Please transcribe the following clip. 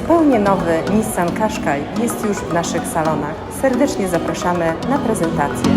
Zupełnie nowy Nissan Qashqai jest już w naszych salonach. Serdecznie zapraszamy na prezentację.